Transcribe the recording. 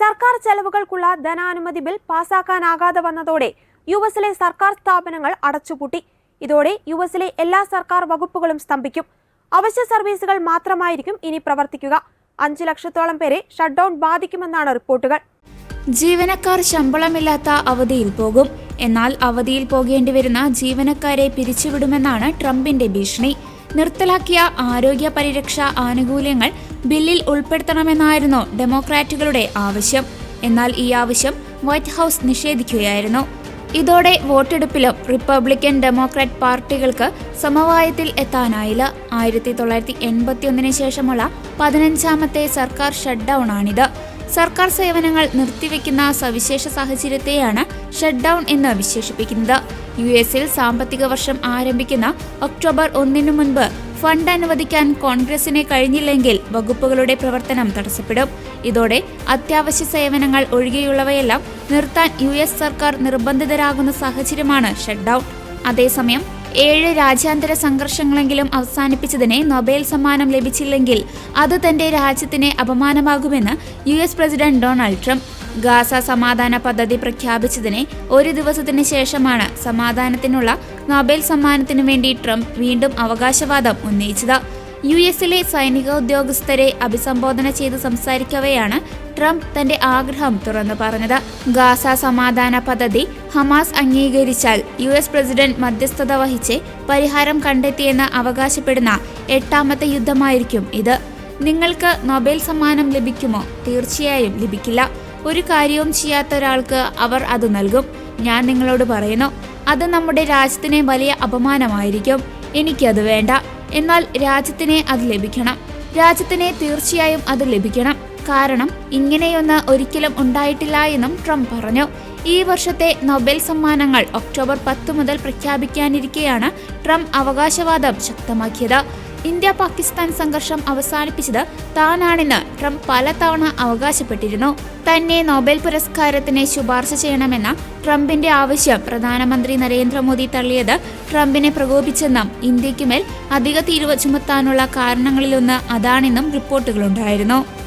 സർക്കാർ ചെലവുകൾക്കുള്ള ധനാനുമതി ബിൽ പാസാക്കാനാകാതെ വന്നതോടെ യു എസിലെ സർക്കാർ സ്ഥാപനങ്ങൾ അടച്ചുപൂട്ടി. ഇതോടെ യു എസിലെ എല്ലാ സർക്കാർ വകുപ്പുകളും സ്തംഭിക്കും. അവശ്യ സർവീസുകൾ മാത്രമായിരിക്കും ഇനി പ്രവർത്തിക്കുക. അഞ്ചു ലക്ഷത്തോളം പേരെ ഷട്ട്ഡൌൺ ബാധിക്കുമെന്നാണ് റിപ്പോർട്ടുകൾ. ജീവനക്കാർ ശമ്പളമില്ലാത്ത അവധിയിൽ പോകും. എന്നാൽ അവധിയിൽ പോകേണ്ടി വരുന്ന ജീവനക്കാരെ പിരിച്ചുവിടുമെന്നാണ് ട്രംപിന്റെ ഭീഷണി. നിർത്തലാക്കിയ ആരോഗ്യ പരിരക്ഷാ ആനുകൂല്യങ്ങൾ ബില്ലിൽ ഉൾപ്പെടുത്തണമെന്നായിരുന്നു ഡെമോക്രാറ്റുകളുടെ ആവശ്യം. എന്നാൽ ഈ ആവശ്യം വൈറ്റ് ഹൗസ് നിഷേധിക്കുകയായിരുന്നു. ഇതോടെ വോട്ടെടുപ്പിലും റിപ്പബ്ലിക്കൻ ഡെമോക്രാറ്റ് പാർട്ടികൾക്ക് സമവായത്തിൽ എത്താനായില്ല. ആയിരത്തി തൊള്ളായിരത്തി എൺപത്തിയൊന്നിന് ശേഷമുള്ള പതിനഞ്ചാമത്തെ സർക്കാർ ഷട്ട് ഡൗൺ ആണിത് സർക്കാർ സേവനങ്ങൾ നിർത്തിവെക്കുന്ന സവിശേഷ സാഹചര്യത്തെയാണ് ഷട്ട് ഡൗൺ എന്ന് വിശേഷിപ്പിക്കുന്നത്. യു എസിൽ സാമ്പത്തിക വർഷം ആരംഭിക്കുന്ന ഒക്ടോബർ ഒന്നിനു മുൻപ് ഫണ്ട് അനുവദിക്കാൻ കോൺഗ്രസിന് കഴിഞ്ഞില്ലെങ്കിൽ വകുപ്പുകളുടെ പ്രവർത്തനം തടസ്സപ്പെടും. ഇതോടെ അത്യാവശ്യ സേവനങ്ങൾ ഒഴികെയുള്ളവയെല്ലാം നിർത്താൻ യു സർക്കാർ നിർബന്ധിതരാകുന്ന സാഹചര്യമാണ് ഷട്ട് ഡൗൺ അതേസമയം ഏഴ് രാജ്യാന്തര സംഘർഷങ്ങളെങ്കിലും അവസാനിപ്പിച്ചതിന് നൊബേൽ സമ്മാനം ലഭിച്ചില്ലെങ്കിൽ അത് തന്റെ രാജ്യത്തിന് അപമാനമാകുമെന്ന് U S president Donald Trump. Gaza സമാധാന പദ്ധതി പ്രഖ്യാപിച്ചതിന് ഒരു ദിവസത്തിന് ശേഷമാണ് സമാധാനത്തിനുള്ള നൊബേൽ സമ്മാനത്തിനു വേണ്ടി ട്രംപ് വീണ്ടും അവകാശവാദം ഉന്നയിച്ചത്. യു എസിലെ സൈനിക ഉദ്യോഗസ്ഥരെ അഭിസംബോധന ചെയ്ത് സംസാരിക്കവെയാണ് ട്രംപ് തന്റെ ആഗ്രഹം തുറന്നു പറഞ്ഞത്. ഗാസ സമാധാന പദ്ധതി ഹമാസ് അംഗീകരിച്ചാൽ യു എസ് പ്രസിഡന്റ് മധ്യസ്ഥത വഹിച്ച് പരിഹാരം കണ്ടെത്തിയെന്ന് അവകാശപ്പെടുന്ന എട്ടാമത്തെ യുദ്ധമായിരിക്കും ഇത്. നിങ്ങൾക്ക് നൊബേൽ സമ്മാനം ലഭിക്കുമോ? തീർച്ചയായും ലഭിക്കില്ല. ഒരു കാര്യവും ചെയ്യാത്ത ഒരാൾക്ക് അവർ അത് നൽകും. ഞാൻ നിങ്ങളോട് പറയുന്നു അത് നമ്മുടെ രാജ്യത്തിന് വലിയ അപമാനമായിരിക്കും. എനിക്കത് വേണ്ട. എന്നാൽ രാജ്യത്തിനെ അത് ലഭിക്കണം. രാജ്യത്തിനെ തീർച്ചയായും അത് ലഭിക്കണം. കാരണം ഇങ്ങനെയൊന്ന് ഒരിക്കലും ഉണ്ടായിട്ടില്ല എന്നും ട്രംപ് പറഞ്ഞു. ഈ വർഷത്തെ നൊബേൽ സമ്മാനങ്ങൾ ഒക്ടോബർ പത്ത് മുതൽ പ്രഖ്യാപിക്കാനിരിക്കെയാണ് ട്രംപ് അവകാശവാദം ശക്തമാക്കിയത്. ഇന്ത്യ പാകിസ്ഥാൻ സംഘർഷം അവസാനിപ്പിച്ചത് താനാണെന്ന് ട്രംപ് പലതവണ അവകാശപ്പെട്ടിരുന്നു. തന്നെ നൊബേൽ പുരസ്കാരത്തിന് ശുപാർശ ചെയ്യണമെന്ന ട്രംപിന്റെ ആവശ്യം പ്രധാനമന്ത്രി നരേന്ദ്രമോദി തള്ളിയത് ട്രംപിനെ പ്രകോപിച്ചെന്നും ഇന്ത്യക്കുമേൽ അധിക തീരുവ ചുമത്താനുള്ള കാരണങ്ങളിലൊന്ന് അതാണെന്നും റിപ്പോർട്ടുകളുണ്ടായിരുന്നു.